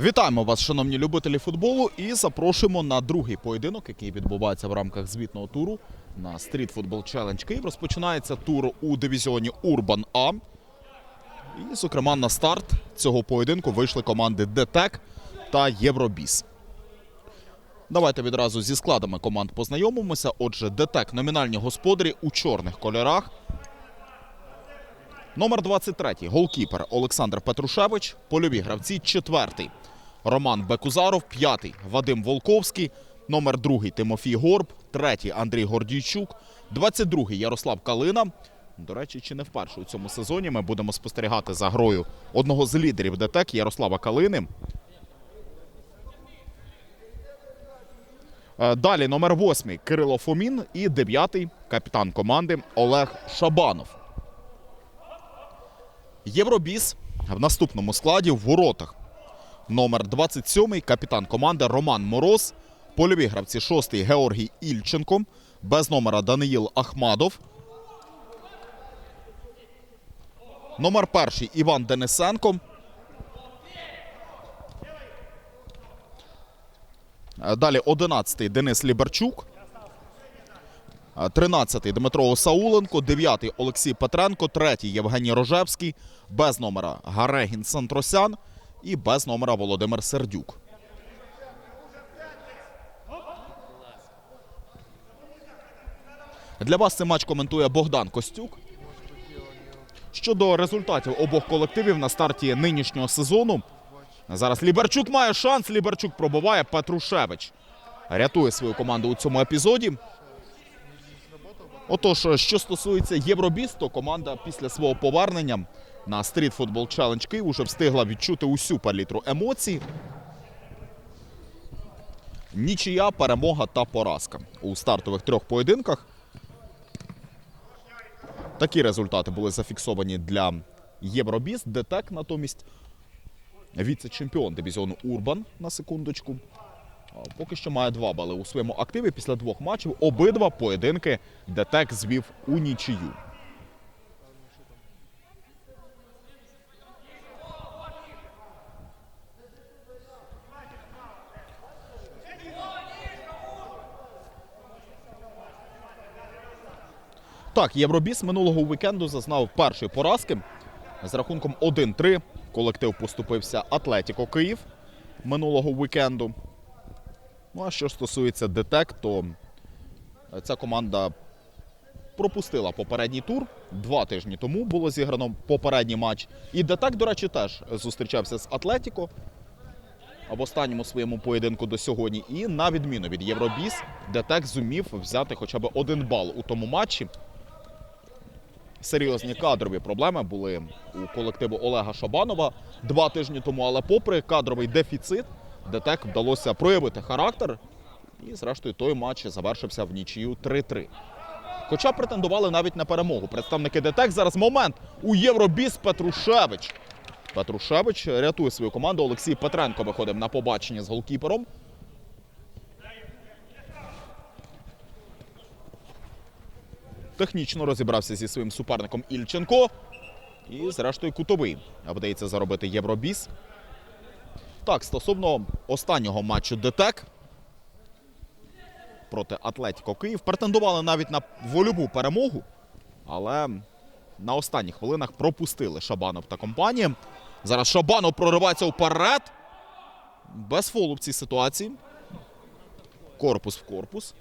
Вітаємо вас, шановні любителі футболу, і запрошуємо на другий поєдинок, який відбувається в рамках звітного туру на Street Football Challenge Київ. Розпочинається тур у дивізіоні Урбан А. І, зокрема, на старт цього поєдинку вийшли команди ДТЕК та Євробіс. Давайте відразу зі складами команд познайомимося. Отже, ДТЕК номінальні господарі у чорних кольорах. Номер 23 голкіпер Олександр Петрушевич. Польові гравці четвертий. Роман Бекузаров, п'ятий Вадим Волковський, номер другий Тимофій Горб, третій Андрій Гордійчук, 22-й Ярослав Калина. До речі, чи не вперше у цьому сезоні ми будемо спостерігати за грою одного з лідерів ДТЕК Ярослава Калини. Е, Далі номер 8 Кирило Фомін і дев'ятий капітан команди Олег Шабанов. Євробіс в наступному складі в воротах. Номер 27 капітан команди Роман Мороз. Польові гравці 6 Георгій Ільченко. Без номера Даниїл Ахмадов. Номер перший Іван Денисенко. Далі 11-й Денис Ліберчук. 13-й Дмитро Осауленко, 9-й Олексій Петренко, 3-й Євгеній Рожевський, без номера Гарегін Сантросян і без номера Володимир Сердюк. Для вас цей матч коментує Богдан Костюк. Щодо результатів обох колективів на старті нинішнього сезону. Зараз Ліберчук має шанс. Ліберчук пробиває Петрушевич. Рятує свою команду у цьому епізоді. Отож, що стосується Євробіс, то команда після свого повернення на Street Football Challenge Київ уже встигла відчути усю палітру емоцій. Нічия, перемога та поразка у стартових трьох поєдинках. Такі результати були зафіксовані для Євробіс. ДТЕК натомість віце-чемпіон дивізіону Урбан на секундочку. Поки що має два бали у своєму активі після двох матчів. Обидва поєдинки ДТЕК звів у нічию. Так, Євробіс минулого вікенду зазнав першої поразки з рахунком 1-3. Колектив поступився Атлетіко Київ минулого вікенду. Ну а що стосується ДТЕК, то ця команда пропустила попередній тур. Два тижні тому було зіграно попередній матч. І ДТЕК, до речі, теж зустрічався з Атлетіко в останньому своєму поєдинку до сьогодні. І на відміну від Євробіс, ДТЕК зумів взяти хоча б один бал у тому матчі. Серйозні кадрові проблеми були у колективу Олега Шабанова два тижні тому, але попри кадровий дефіцит, ДТЕК вдалося проявити характер. І, зрештою, той матч завершився в нічию 3-3. Хоча претендували навіть на перемогу. Представники ДТЕК зараз момент у Євробіс Петрушевич. Петрушевич рятує свою команду. Олексій Петренко виходив на побачення з голкіпером. Технічно розібрався зі своїм суперником Ільченко. І, зрештою, кутовий вдається заробити Євробіс. Так, стосовно останнього матчу ДТЕК проти Атлетіко Київ претендували навіть на вольову перемогу, але на останніх хвилинах пропустили Шабанов та компанія. Зараз Шабанов проривається вперед. Без фолу в цій ситуації. Корпус в корпус.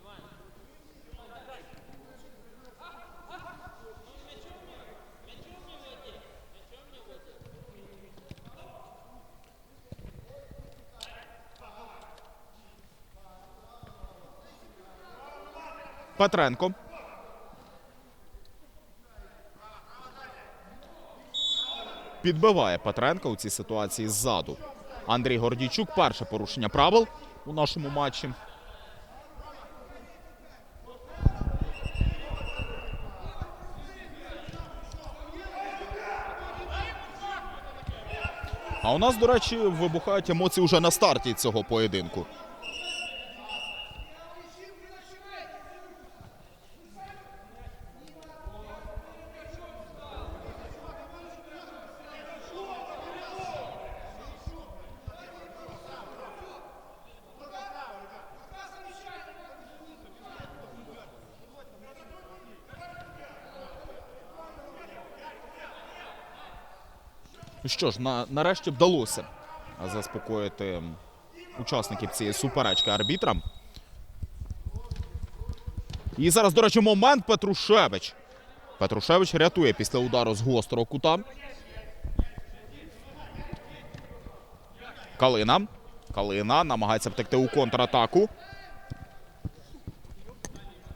Петренко. Підбиває Петренко у цій ситуації ззаду. Андрій Гордійчук. Перше порушення правил у нашому матчі. А у нас, до речі, вибухають емоції вже на старті цього поєдинку. Що ж, на, нарешті вдалося заспокоїти учасників цієї суперечки арбітрам. І зараз, до речі, момент Петрушевич. Петрушевич рятує після удару з гострого кута. Калина. Калина намагається втекти у контратаку.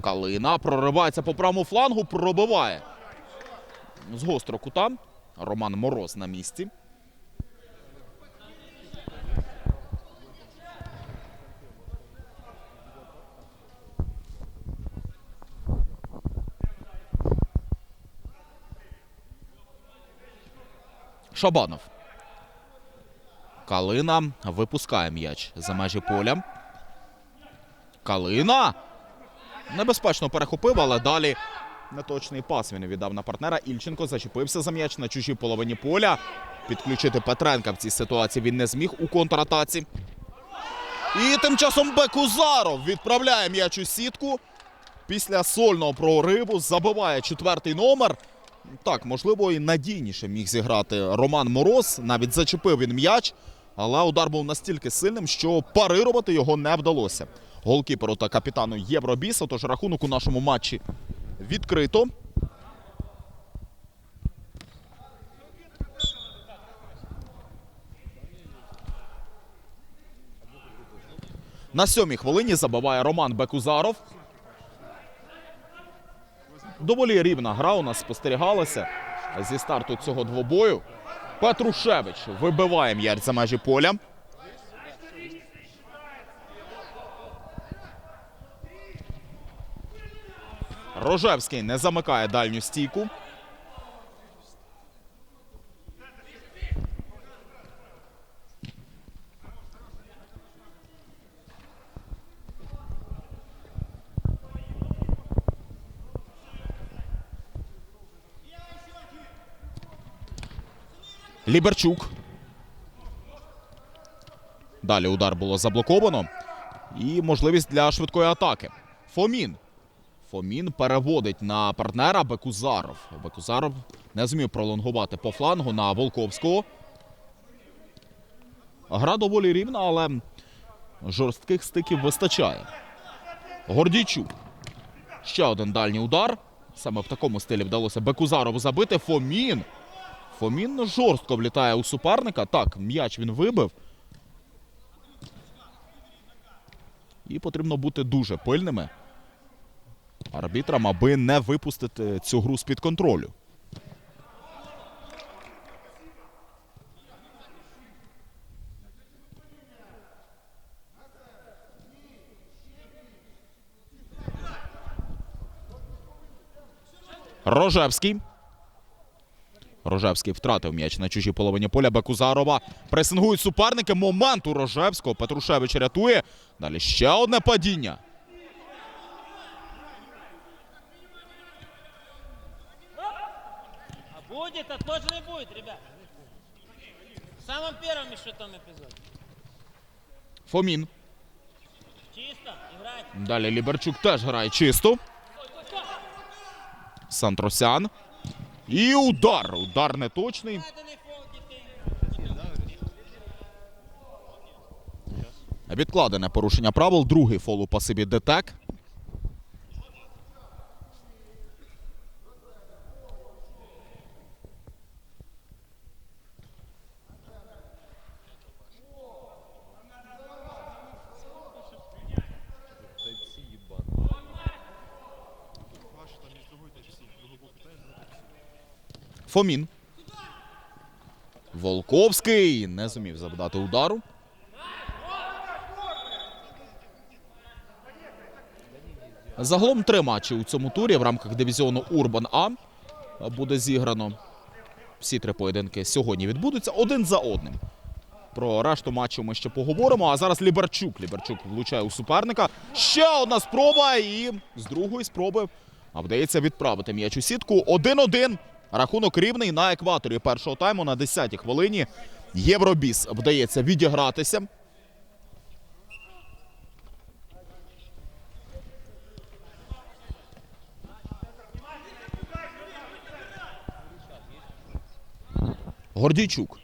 Калина проривається по правому флангу, пробиває. З гострого кута. Роман Мороз на місці. Шабанов. Калина випускає м'яч за межі поля. Калина. Небезпечно перехопив, але далі неточний пас він віддав на партнера. Ільченко зачепився за м'яч на чужій половині поля. Підключити Петренка в цій ситуації він не зміг у контратаці. І тим часом Бекузаров відправляє м'яч у сітку. Після сольного прориву забиває четвертий номер. Так, можливо, і надійніше міг зіграти Роман Мороз. Навіть зачепив він м'яч, але удар був настільки сильним, що парирувати його не вдалося. Голкіперу та капітану Євробіса. Тож рахунок у нашому матчі відкрито. На сьомій хвилині забиває Роман Бекузаров. Доволі рівна гра у нас спостерігалася зі старту цього двобою. Петрушевич вибиває м'яч за межі поля. Рожевський не замикає дальню стійку. Ліберчук. Далі удар було заблоковано. І можливість для швидкої атаки. Фомін. Фомін переводить на партнера Бекузаров. Бекузаров не зміг пролонгувати по флангу на Волковського. Гра доволі рівна, але жорстких стиків вистачає. Гордійчук. Ще один дальній удар. Саме в такому стилі вдалося Бекузарову забити. Фомін. Фомін жорстко влітає у суперника. Так, м'яч він вибив. І потрібно бути дуже пильними арбітрам, аби не випустити цю гру з-під контролю. Рожевський. Рожевський втратив м'яч на чужій половині поля Бекузарова. Пресингують суперники. Момент у Рожевського. Петрушевич рятує. Далі ще одне падіння. Будет, и будет, ребят. В самом первом еще том эпизоде. Фомін. Чисто, играть. Далі Ліберчук теж грає чисто. Сантросян. І удар. Удар неточний. Відкладене порушення правил. Другий фол у пасиві ДТЕК. Фомін. Волковський не зумів завдати удару. Загалом три матчі у цьому турі в рамках дивізіону Урбан А буде зіграно. Всі три поєдинки сьогодні відбудуться один за одним. Про решту матчів ми ще поговоримо. А зараз Ліберчук. Ліберчук влучає у суперника. Ще одна спроба. І з другої спроби вдається відправити м'яч у сітку. 1-1. Рахунок рівний на екваторі першого тайму на 10-й хвилині. Євробіс вдається відігратися. Гордійчук.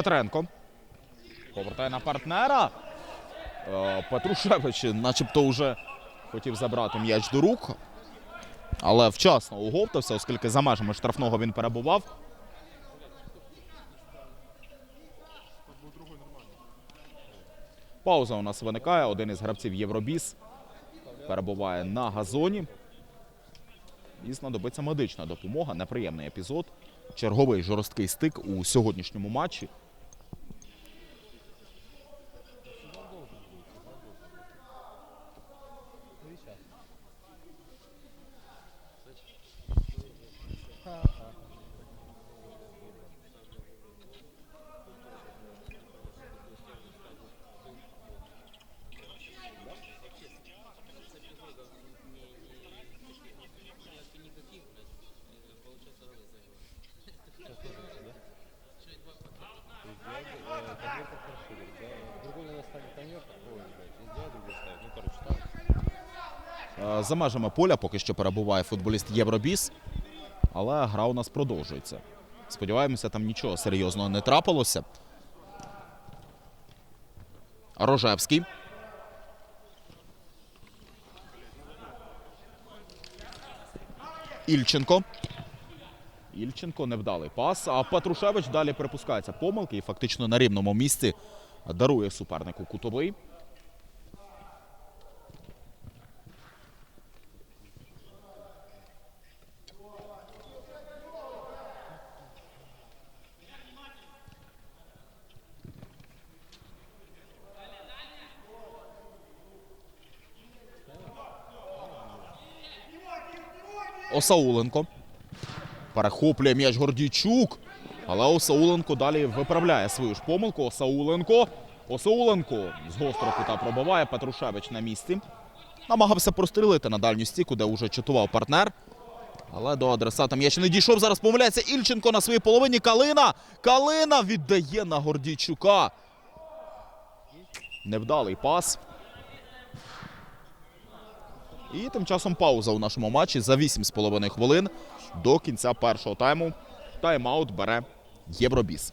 Петренко. Повертає на партнера. Е, Петрушевич, начебто, вже хотів забрати м'яч до рук. Але вчасно уговтався, оскільки за межами штрафного він перебував. Пауза у нас виникає. Один із гравців Євробіс перебуває на газоні. І знадобиться медична допомога. Неприємний епізод. Черговий жорсткий стик у сьогоднішньому матчі. За межами поля поки що перебуває футболіст Євробіс, але гра у нас продовжується. Сподіваємося, там нічого серйозного не трапилося. Рожевський. Ільченко. Ільченко невдалий пас. А Петрушевич далі припускається помилки і фактично на рівному місці дарує супернику кутовий. Осауленко. Перехоплює м'яч Гордійчук. Але Осауленко далі виправляє свою ж помилку. Осауленко. Осауленко з гострого кута пробиває. Петрушевич на місці. Намагався прострілити на дальню стіку, де вже чатував партнер. Але до адресата м'яч не дійшов. Зараз помиляється Ільченко на своїй половині. Калина. Калина віддає на Гордійчука. Невдалий пас. І тим часом пауза у нашому матчі за 8,5 хвилин до кінця першого тайму. Тайм-аут бере Євробіс.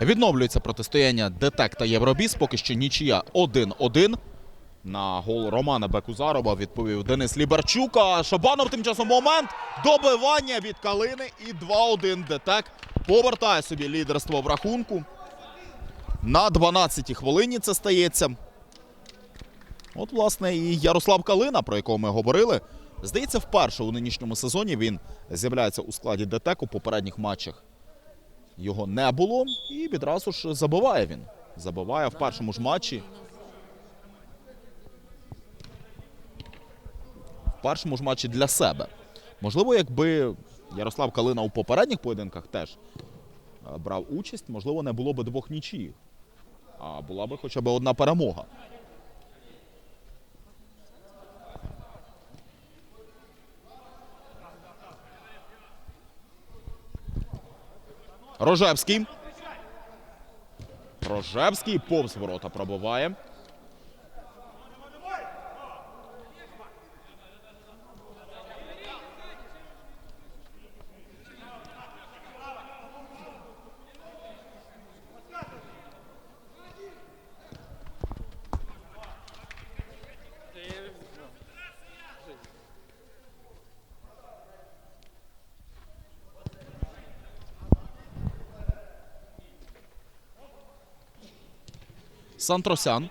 Відновлюється протистояння ДТЕК та Євробіс. Поки що нічия 1-1. На гол Романа Бекузарова відповів Денис Лібарчук. А Шабанов тим часом момент добивання від Калини і 2-1 ДТЕК повертає собі лідерство в рахунку. На 12-й хвилині це стається. От, власне, і Ярослав Калина, про якого ми говорили. Здається, вперше у нинішньому сезоні він з'являється у складі ДТЕК у попередніх матчах. Його не було, і відразу ж забиває він. Забиває в першому ж матчі. в першому ж матчі для себе. Можливо, якби Ярослав Калина у попередніх поєдинках теж е, брав участь, можливо, не було б двох нічиїх, а була б хоча б одна перемога. Рожевський. Рожевський повз ворота пробиває. Сантросян.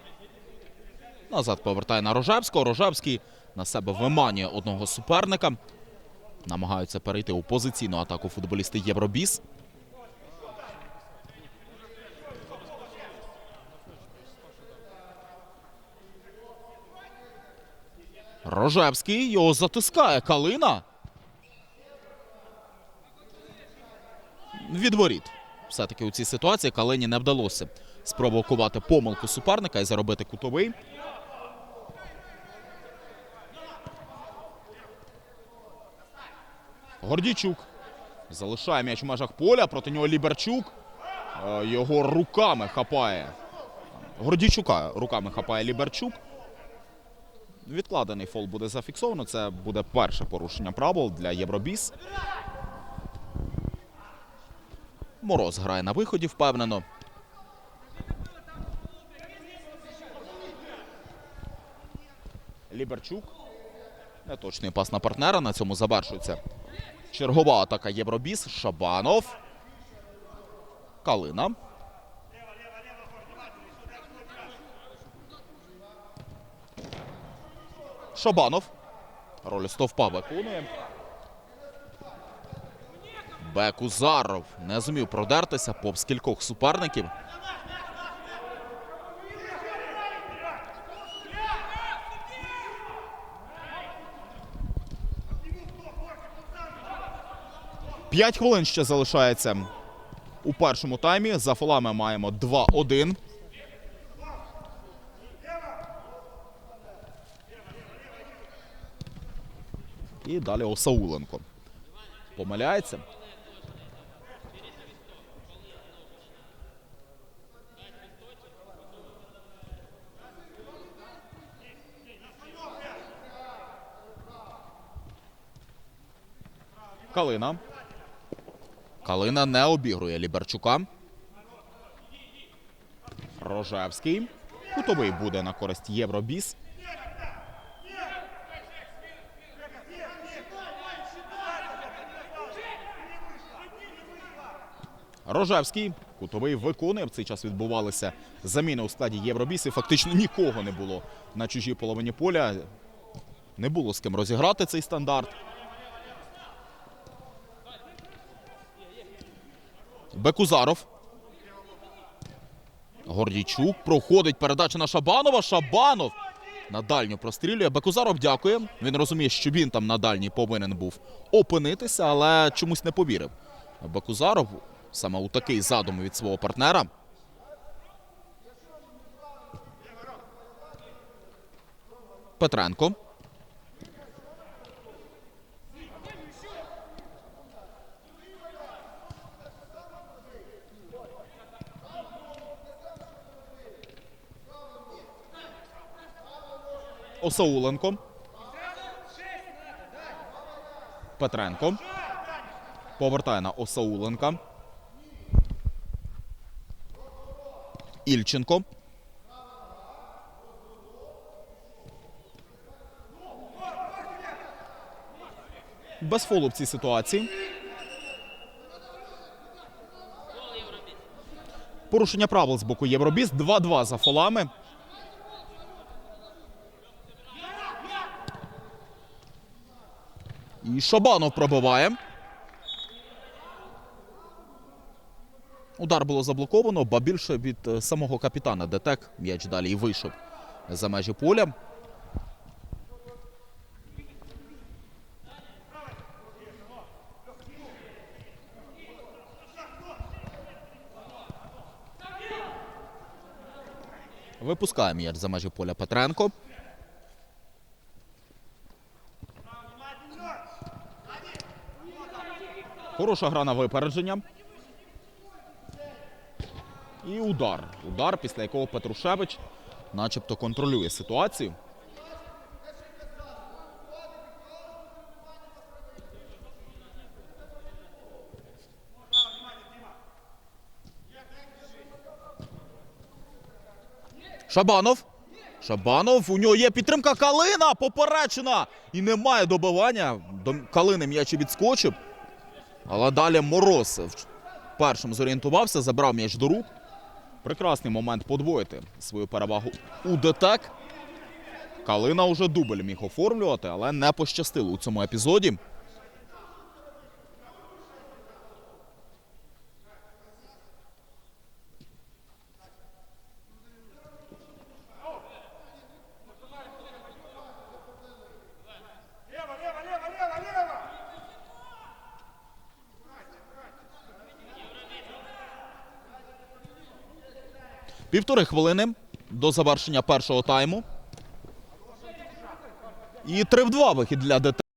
Назад повертає на Рожевського. Рожевський на себе виманює одного суперника. Намагаються перейти у позиційну атаку футболісти Євробіс. Рожевський його затискає Калина. Від воріт. Все-таки у цій ситуації Калині не вдалося спровокувати помилку суперника і заробити кутовий. Гордійчук залишає м'яч в межах поля. Проти нього Ліберчук. Е, Його руками хапає. Гордійчука руками хапає Ліберчук. Відкладений фол буде зафіксовано. Це буде перше порушення правил для Євробіс. Мороз грає на виході, впевнено. Ліберчук. Неточний пас на партнера. На цьому завершується чергова атака Євробіс. Шабанов. Калина. Шабанов. Роль стовпа виконує. Бекузаров не зумів продертися повз кількох суперників. П'ять хвилин ще залишається у першому таймі. За фолами маємо 2-1. І далі Осауленко. Помиляється. Калина. Калина не обігрує Ліберчука. Рожевський. Кутовий буде на користь Євробіс. Рожевський. Кутовий виконує. В цей час відбувалися заміни у складі Євробіс. І фактично нікого не було на чужій половині поля. Не було з ким розіграти цей стандарт. Бекузаров. Гордійчук проходить передача на Шабанова. Шабанов на дальню прострілює. Бекузаров дякує. Він розуміє, що він там на дальній повинен був опинитися, але чомусь не повірив. Бекузаров саме у такий задум від свого партнера. Петренко. Осауленко. Петренко. Повертає на Осауленка. Ільченко. Без фолу в цій ситуації. Порушення правил з боку Євробіс. 2-2 за фолами. І Шабанов пробиває. Удар було заблоковано, ба більше від е, самого капітана Детек. М'яч далі і вийшов за межі поля. Випускає м'яч за межі поля Петренко. Хороша гра на випередження. І удар. Удар, після якого Петрушевич начебто контролює ситуацію. Шабанов. Шабанов. У нього є підтримка Калина. Поперечена. І немає добивання. До Калини м'яч відскочив. Але далі Мороз першим зорієнтувався, забрав м'яч до рук. Прекрасний момент подвоїти свою перевагу у ДТЕК. Калина вже дубль міг оформлювати, але не пощастило у цьому епізоді. Півтори хвилини до завершення першого тайму. І 3 в 2 вихід для ДТЕК.